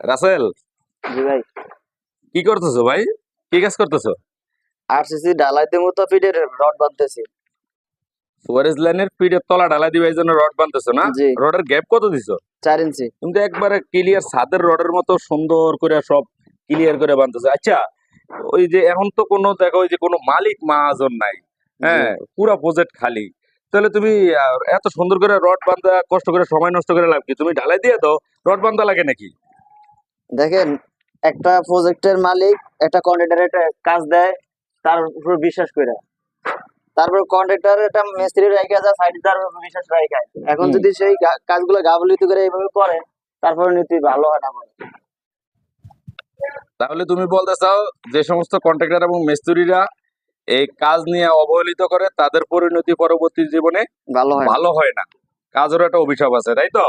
রাসেল? জি ভাই। কি করতেছো ভাই? কি কাজ করতেছো? আরসিসি ঢালাইতে মতো ফিটের রড বাঁধতেছি। সুয়ারেজ লাইনের পিঠের তলা ঢালাই দিবে এই জন্য রড বানতেছো না? রডের গ্যাপ কত দিছো? চার ইঞ্চি। একবারে ক্লিয়ার ছাদের রডের মতো সুন্দর করে সব ক্লিয়ার করে বানতেছে আচ্ছা ওই যে এখন তো কোনো দেখো ওই যে কোনো মালিক মাহাজন নাই হ্যাঁ? পুরা প্রজেক্ট খালি। তাহলে তুমি এত সুন্দর করে রড বান্ধা কষ্ট করে সময় নষ্ট করে লাভ কি? তুমি ঢালাই দিয়ে দাও রড বান্ধা লাগে নাকি? দেখেন একটা প্রজেক্টের মালিক একটা কন্ট্রাক্টর একটা কাজ দেয় তার উপর বিশ্বাস করে। তারপর কন্ট্রাক্টর একটা মিস্ত্রি রেখে যায় সাইডে তার উপর বিশ্বাস রেখে। এখন যদি সেই কাজগুলো গাবলিত করে এইভাবে করে তারপরে নীতি ভালো হয় না বলে। তাহলে তুমি বলতে চাও যে সমস্ত কন্ট্রাক্টর এবং মিস্ত্রিরা এই কাজ নিয়ে অবহেলিত করে তাদের পরিণতি পরবর্তী জীবনে ভালো হয় না। ভালো হয় না। কাজেরও একটা অভিশাপ আছে তাই তো?